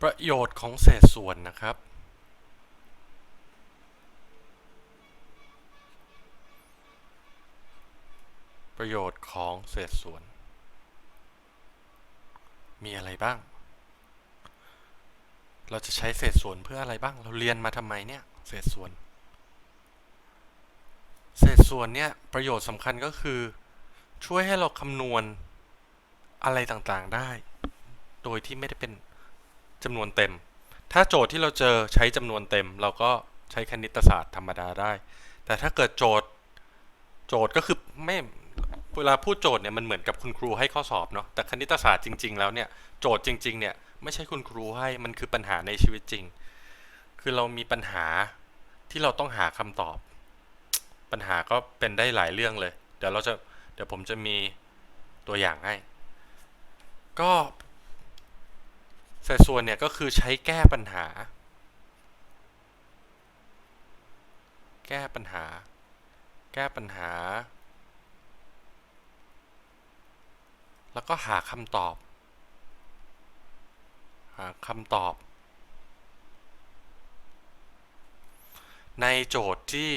ประโยชน์ของเศษส่วนนะครับ ประโยชน์ของเศษส่วน มีอะไรบ้าง เราจะใช้เศษส่วนเพื่ออะไรบ้าง เราเรียนมาทำไมเนี่ยเศษส่วน เศษส่วนเนี่ยประโยชน์สำคัญก็คือ ช่วยให้เราคำนวณอะไรต่างๆได้ โดยที่ไม่ได้เป็น จำนวนเต็ม ถ้าโจทย์ที่เราเจอใช้จำนวนเต็ม เราก็ใช้คณิตศาสตร์ธรรมดาได้ แต่ถ้าเกิดโจทย์โจทย์ก็คือไม่เวลาพูดโจทย์เนี่ยมันเหมือนกับคุณครูให้ข้อสอบเนาะแต่คณิตศาสตร์จริง ๆ แล้วเนี่ยโจทย์จริง ๆ เนี่ยไม่ใช่คุณครูให้มันคือปัญหาในชีวิตจริง คือเรามีปัญหาที่เราต้องหาคำตอบ ปัญหาก็เป็นได้หลายเรื่องเลย เดี๋ยวเราจะเดี๋ยวผมจะมีตัวอย่างให้ ก็ เศษส่วนเนี่ยก็คือใช้แก้ปัญหา แก้ปัญหา แก้ปัญหา แล้วก็หาคำตอบ หาคำตอบ ในโจทย์ที่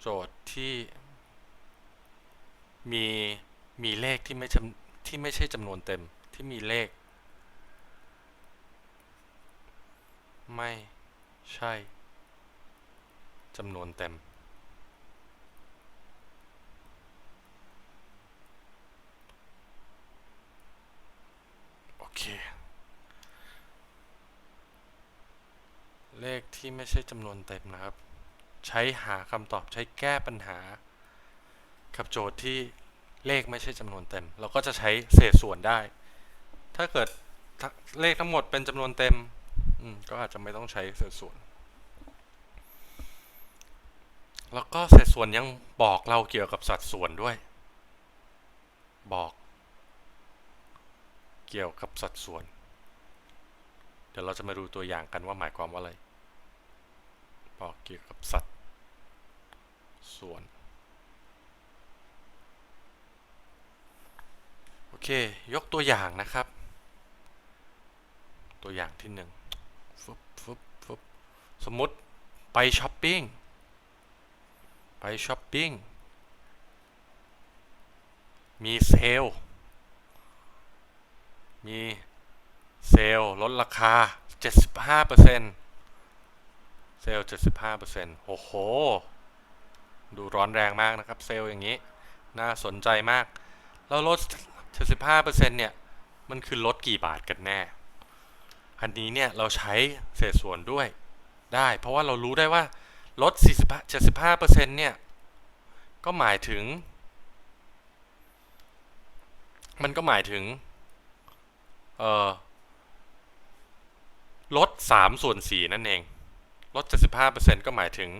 โจทย์ที่ มีมีเลขที่ไม่จำที่ไม่ใช่จำนวนเต็มที่มีเลข ไม่ใช่จำนวนเต็ม โอเค เลขที่ไม่ใช่จำนวนเต็มนะครับ ใช้หาคำตอบใช้แก้ปัญหา กับโจทย์ที่เลขไม่ใช่จำนวนเต็ม เราก็จะใช้เศษส่วนได้ ถ้าเกิดเลขทั้งหมดเป็นจำนวนเต็มอืมก็อาจจะไม่ต้องใช้เศษส่วน แล้วก็เศษส่วนยังบอกเราเกี่ยวกับสัดส่วนด้วย บอก เกี่ยวกับสัดส่วน เดี๋ยวเราจะมาดูตัวอย่างกันว่าหมายความว่าอะไร บอกเกี่ยวกับสัดส่วน อเค ยกตัวอย่างนะครับ ตัวอย่างที่หนึ่งฟึบฟึบฟึบสมมติไปช้อปปิ้ง ไปช้อปปิ้ง มีเซลลมีเซลล์ลดราคา 75%เซลล์ 75%โอ้โห ดูร้อนแรงมากนะครับ เซลล์อย่างนี้ น่าสนใจมาก แล้วลด 75%เนี่ย มันคือลดกี่บาทกันแน่ อันนี้เนี่ยเราใช้เศษส่วนด้วยได้ เพราะว่าเรารู้ได้ว่าลด45 75%เนี่ย ก็หมายถึง มันก็หมายถึง เอ่อ ลด3ส่วน4นั่นเอง ลด 75%ก็หมายถึง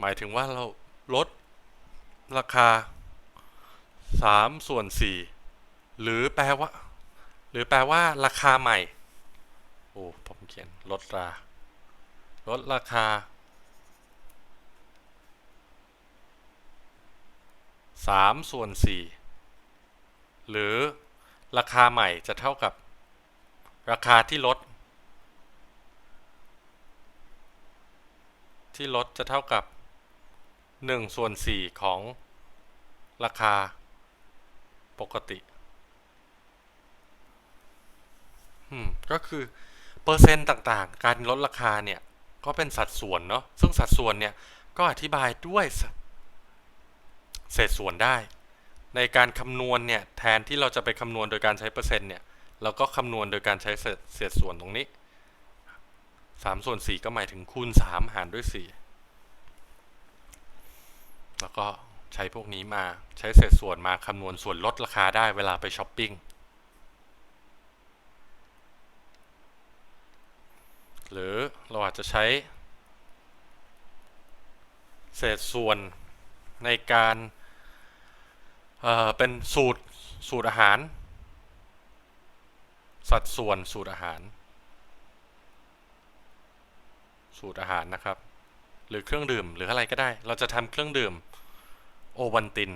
หมายถึงว่าเราลดราคา 3ส่วน4หรือแปลว่า หรือแปลว่าราคาใหม่ โอ้ผมเขียนลดราลดราคา3ส่วน4หรือราคาใหม่จะเท่ากับ ราคาที่ลด ที่ลดจะเท่ากับ1ส่วน4ของราคา ปกติ อืม ก็คือ เปอร์เซ็นต์ต่างๆ การลดราคาเนี่ย ก็เป็นสัดส่วนเนาะ ซึ่งสัดส่วนเนี่ย ก็อธิบายด้วยเศเศษส่วนได้ ในการคำนวณเนี่ย แทนที่เราจะไปคำนวณโดยการใช้เปอร์เซ็นต์เนี่ย เราก็คำนวณโดยการใช้เศษเศษส่วนตรงนี้3ส่วน4ก็หมายถึงคูณ3หารด้วย4แล้วก็ ใช้พวกนี้มาใช้เศษส่วนมาคำนวณส่วนลดราคาได้เวลาไปช้อปปิ้งหรือเราอาจจะใช้ เศษส่วนในการเเป็นสูตรสูตรอาหาร สัดส่วนสูตรอาหาร สูตรอาหารนะครับ หรือเครื่องดื่มหรืออะไรก็ได้ เราจะทำเครื่องดื่ม โอวันติน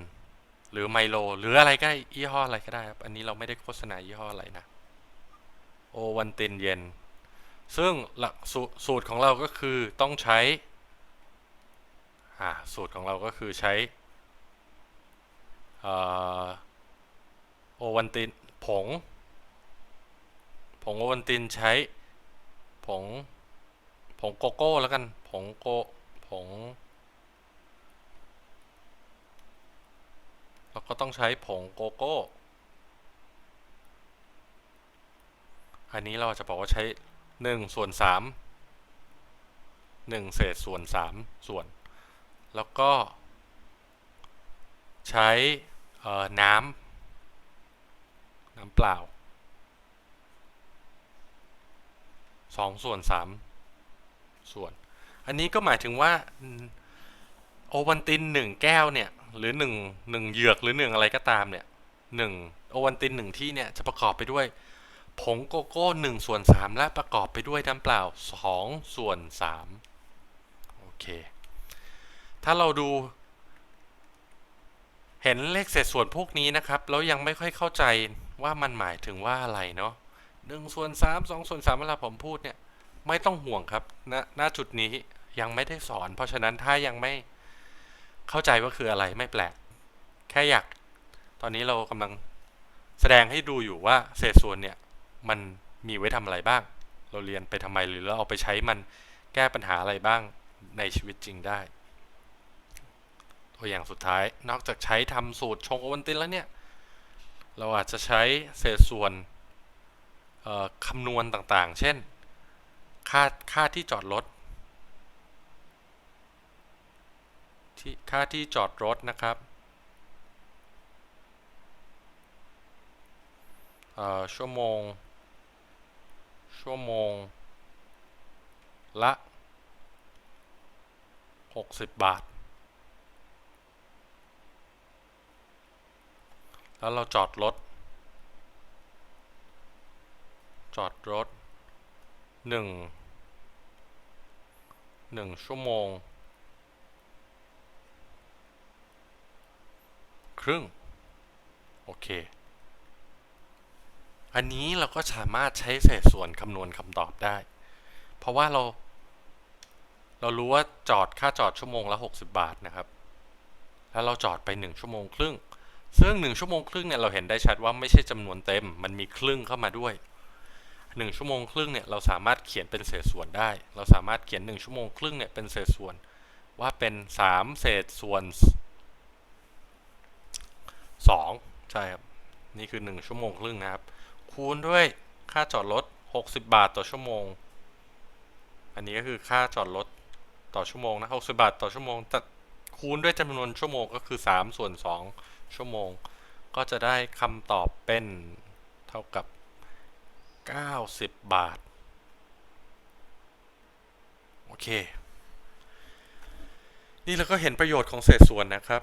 หรือไมโล หรืออะไรก็ได้ยี่ห้ออะไรก็ได้ครับ อันนี้เราไม่ได้โฆษณายี่ห้ออะไรนะ โอวันตินเย็น ซึ่งหลักสูสูตรของเราก็คือต้องใช้ สูตรของเราก็คือใช้โอวันตินผง ผงโอวันตินใช้ผงผงโกโก้แล้วกัน ผงโกผง แล้วก็ต้องใช้ผงโกโก้ อันนี้เราจะบอกว่าใช้หนึ่งส่วนสามหนึ่งเศษส่วนสามส่วน แล้วก็ ใช้น้ำน้ำเปล่าสองส่วนสามส่วน อันนี้ก็หมายถึงว่า โอวันตินหนึ่งแก้วเนี่ย หรือหนึ่งหนึ่งเหยือกหรือหนึ่งอะไรก็ตามเนี่ยหนึ่งโอวันตินหนึ่งที่เนี่ยจะประกอบไปด้วยผงโกโก้หนึ่งส่วนสามและประกอบไปด้วยน้ำเปล่าสองส่วนสามโอเค ถ้าเราดู เห็นเลขเศษส่วนพวกนี้นะครับ แล้วยังไม่ค่อยเข้าใจว่ามันหมายถึงว่าอะไรเนาะหนึ่งส่วนสามสองส่วนสามเวลาผมพูดเนี่ย ไม่ต้องห่วงครับณณจุดนี้ยังไม่ได้สอน เพราะฉะนั้นถ้ายังไม่ เข้าใจว่าคืออะไรไม่แปลก แค่อยาก ตอนนี้เรากำลังแสดงให้ดูอยู่ว่าเศษส่วนเนี่ย มันมีไว้ทำอะไรบ้าง เราเรียนไปทำไมหรือเราเอาไปใช้มันแก้ปัญหาอะไรบ้างในชีวิตจริงได้ ตัวอย่างสุดท้าย นอกจากใช้ทำสูตรชงโอวัลตินแล้วเนี่ย เราอาจจะใช้เศษส่วนคำนวณต่างๆ เช่น ค่าค่าที่จอดรถ ที่ค่าที่จอดรถนะครับชั่วโมง ชั่วโมง ละ 60 บาท แล้วเราจอดรถ จอดรถหนึ่งหนึ่งชั่วโมง ครึ่งโอเค อันนี้เราก็สามารถใช้เศษส่วนคำนวณคำตอบได้ เพราะว่าเรา เรารู้ว่าจอดค่าจอดชั่วโมงละ 60 บาทนะครับ แล้วเราจอดไป 1 ชั่วโมงครึ่ง ซึ่ง 1 ชั่วโมงครึ่งเนี่ยเราเห็นได้ชัดว่าไม่ใช่จำนวนเต็ม มันมีครึ่งเข้ามาด้วย 1 ชั่วโมงครึ่งเนี่ยเราสามารถเขียนเป็นเศษส่วนได้ เราสามารถเขียน 1 ชั่วโมงครึ่งเนี่ยเป็นเศษส่วนว่าเป็น 3 เศษส่วน 2 ใช่ครับ นี่คือ 1 ชั่วโมงครึ่งนะครับ คูณด้วยค่าจอดรถ 60 บาทต่อชั่วโมง อันนี้ก็คือค่าจอดรถต่อชั่วโมงนะ60 บาทต่อชั่วโมงแต่คูณด้วยจำนวนชั่วโมงก็คือ 3 ส่วน 2 ชั่วโมง ก็จะได้คำตอบเป็นเท่ากับ 90 บาท โอเค นี่เราก็เห็นประโยชน์ของเศษส่วนนะครับ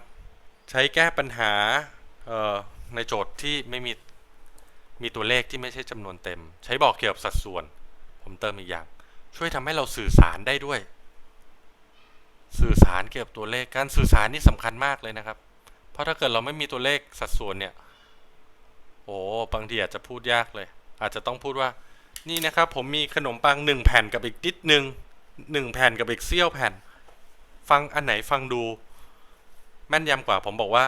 ใช้แก้ปัญหา ในโจทย์ที่ไม่มีมีตัวเลขที่ไม่ใช่จำนวนเต็ม ใช้บอกเกี่ยวกับสัดส่วน ผมเติมอีกอย่าง ช่วยทำให้เราสื่อสารได้ด้วย สื่อสารเกี่ยวกับตัวเลขการสื่อสารนี่สำคัญมากเลยนะครับ เพราะถ้าเกิดเราไม่มีตัวเลขสัดส่วนเนี่ยโอ้บางทีอาจจะพูดยากเลย อาจจะต้องพูดว่า นี่นะครับ ผมมีขนมปังหนึ่งแผ่นกับอีกนิดหนึ่งหนึ่งแผ่นกับอีกเสี้ยวแผ่น ฟังอันไหนฟังดู แม่นยำกว่าผมบอกว่า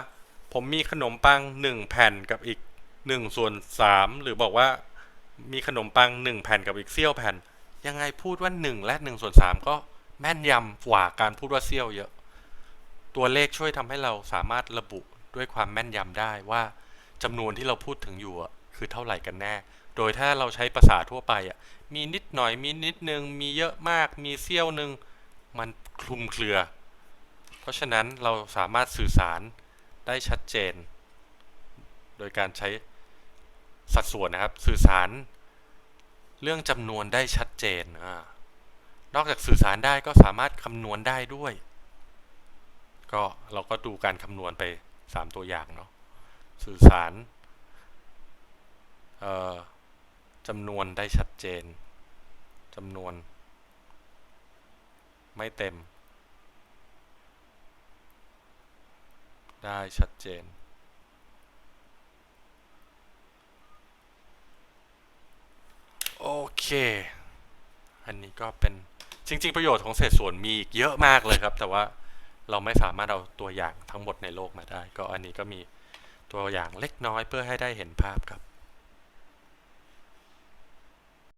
ผมมีขนมปังหนึ่งแผ่นกับอีกหนึ่งส่วนสามหรือบอกว่ามีขนมปังหนึ่งแผ่นกับอีกเสี้ยวแผ่น ยังไงพูดว่าหนึ่งและหนึ่งส่วนสามก็แม่นยำกว่าการพูดว่าเสี้ยวเยอะ ตัวเลขช่วยทำให้เราสามารถระบุด้วยความแม่นยำได้ว่าจำนวนที่เราพูดถึงอยู่คือเท่าไหร่กันแน่ โดยถ้าเราใช้ภาษาทั่วไปอะ มีนิดหน่อย มีนิดนึง มีเยอะมาก มีเสี้ยวหนึ่งมันคลุมเครือ เพราะฉะนั้นเราสามารถสื่อสาร ได้ชัดเจน โดยการใช้สัดส่วนนะครับ สื่อสารเรื่องจำนวนได้ชัดเจนอนอกจากสื่อสารได้ก็สามารถคำนวณได้ด้วย ก็เราก็ดูการคำนวณไป 3 ตัวอย่างเนาะ สื่อสารจำนวนได้ชัดเจนจำนวน ไม่เต็ม ได้ชัดเจน โอเค อันนี้ก็เป็นจริง ๆ ประโยชน์ของเศษส่วนมีอีกเยอะมากเลยครับ แต่ว่าเราไม่สามารถเอาตัวอย่างทั้งหมดในโลกมาได้ ก็อันนี้ก็มีตัวอย่างเล็กน้อยเพื่อให้ได้เห็นภาพครับ